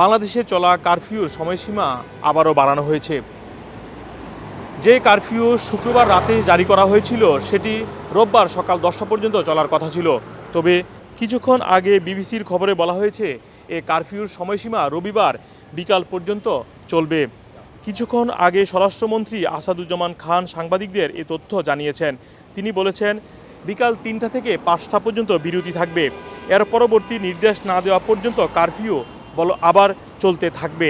বাংলাদেশে চলা কারফিউর সময়সীমা আবারও বাড়ানো হয়েছে। যে কারফিউ শুক্রবার রাতে জারি করা হয়েছিল, সেটি রোববার সকাল দশটা পর্যন্ত চলার কথা ছিল। তবে কিছুক্ষণ আগে বিবিসির খবরে বলা হয়েছে, এ কারফিউর সময়সীমা রবিবার বিকাল পর্যন্ত চলবে। কিছুক্ষণ আগে স্বরাষ্ট্রমন্ত্রী আসাদুজ্জামান খান সাংবাদিকদের এ তথ্য জানিয়েছেন। তিনি বলেছেন, বিকাল তিনটা থেকে পাঁচটা পর্যন্ত বিরতি থাকবে। এর পরবর্তী নির্দেশ না দেওয়া পর্যন্ত কারফিউ বল আবার চলতে থাকবে।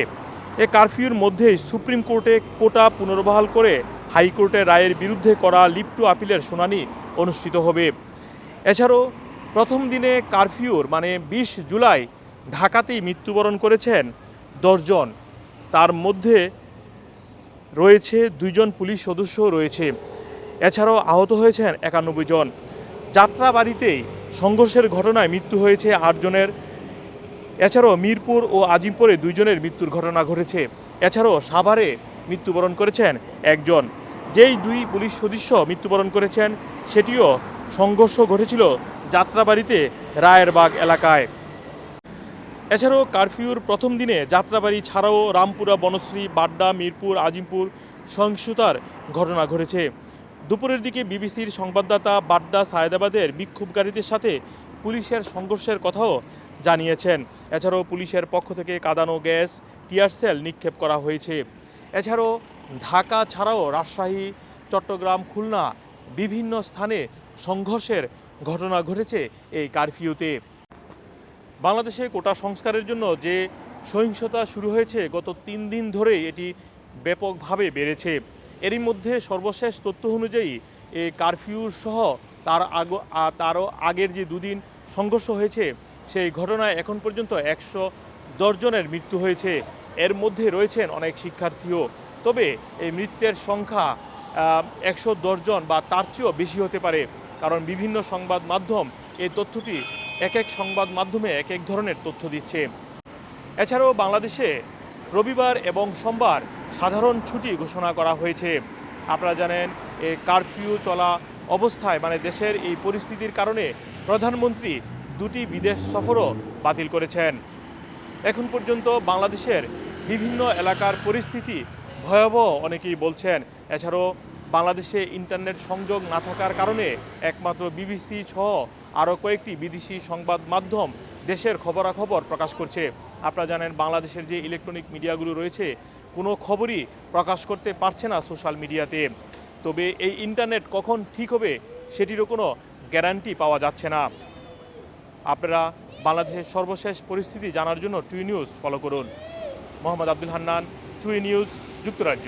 এ কারফিউর মধ্যেই সুপ্রিম কোর্টে কোটা পুনর্বহাল করে হাইকোর্টের রায়ের বিরুদ্ধে করা লিপ্ট আপিলের শুনানি অনুষ্ঠিত হবে। এছাড়াও প্রথম দিনে কারফিউর মানে বিশ জুলাই, ঢাকাতেই মৃত্যুবরণ করেছেন দশজন তার মধ্যে রয়েছে দুইজন পুলিশ সদস্য রয়েছে। এছাড়াও আহত হয়েছেন একানব্বই জন। যাত্রাবাড়িতেই সংঘর্ষের ঘটনায় মৃত্যু হয়েছে আটজনের এছাড়াও মিরপুর ও আজিমপুরে দুইজনের মৃত্যুর ঘটনা ঘটেছে। এছাড়াও সাভারে মৃত্যুবরণ করেছেন একজন। যেই দুই পুলিশ সদস্য মৃত্যুবরণ করেছেন, সেটিও সংঘর্ষ ঘটেছিল যাত্রাবাড়িতে রায়েরবাগ এলাকায়। এছাড়াও কারফিউর প্রথম দিনে যাত্রাবাড়ি ছাড়াও রামপুরা, বনশ্রী, বাড্ডা, মিরপুর, আজিমপুর সহিংসতার ঘটনা ঘটেছে। দুপুরের দিকে বিবিসির সংবাদদাতা বাড্ডা সায়দাবাদের বিক্ষোভকারীদের সাথে পুলিশের সংঘর্ষের কথাও জানিয়েছেন। এছাড়াও পুলিশের পক্ষ থেকে কাদানো গ্যাস টিয়ারসেল নিক্ষেপ করা হয়েছে। এছাড়াও ঢাকা ছাড়াও রাজশাহী, চট্টগ্রাম, খুলনা বিভিন্ন স্থানে সংঘর্ষের ঘটনা ঘটেছে এই কারফিউতে। বাংলাদেশে কোটা সংস্কারের জন্য যে সহিংসতা শুরু হয়েছে, গত তিন দিন ধরে এটি ব্যাপকভাবে বেড়েছে। এরই মধ্যে সর্বশেষ তথ্য অনুযায়ী এই কারফিউ সহ তার আগ তারও আগের যে দুদিন সংঘর্ষ হয়েছে সেই ঘটনায় এখন পর্যন্ত একশো জনের মৃত্যু হয়েছে। এর মধ্যে রয়েছেন অনেক শিক্ষার্থীও। তবে এই মৃত্যুর সংখ্যা একশো জন বা তার চেয়েও বেশি হতে পারে। কারণ বিভিন্ন সংবাদ মাধ্যম এই তথ্যটি এক এক সংবাদ মাধ্যমে এক এক ধরনের তথ্য দিচ্ছে। এছাড়াও বাংলাদেশে রবিবার এবং সোমবার সাধারণ ছুটি ঘোষণা করা হয়েছে। আপনারা জানেন এই কারফিউ চলা অবস্থায় মানে দেশের এই পরিস্থিতির কারণে প্রধানমন্ত্রী দুটি বিদেশ সফরও বাতিল করেছেন। এখন পর্যন্ত বাংলাদেশের বিভিন্ন এলাকার পরিস্থিতি ভয়াবহ অনেকেই বলছেন। এছাড়াও বাংলাদেশে ইন্টারনেট সংযোগ না থাকার কারণে একমাত্র বিবিসি সহ আরও কয়েকটি বিদেশি সংবাদ মাধ্যম দেশের খবরাখবর প্রকাশ করছে। আপনারা জানেন, বাংলাদেশের যে ইলেকট্রনিক মিডিয়াগুলো রয়েছে, কোনো খবরই প্রকাশ করতে পারছে না সোশ্যাল মিডিয়াতে। তবে এই ইন্টারনেট কখন ঠিক হবে, সেটিরও কোনো গ্যারান্টি পাওয়া যাচ্ছে না। আপনারা বাংলাদেশের সর্বশেষ পরিস্থিতি জানার জন্য টুই নিউজ ফলো করুন। মোহাম্মদ আব্দুল হান্নান, টুই নিউজ, যুক্তরাজ্য।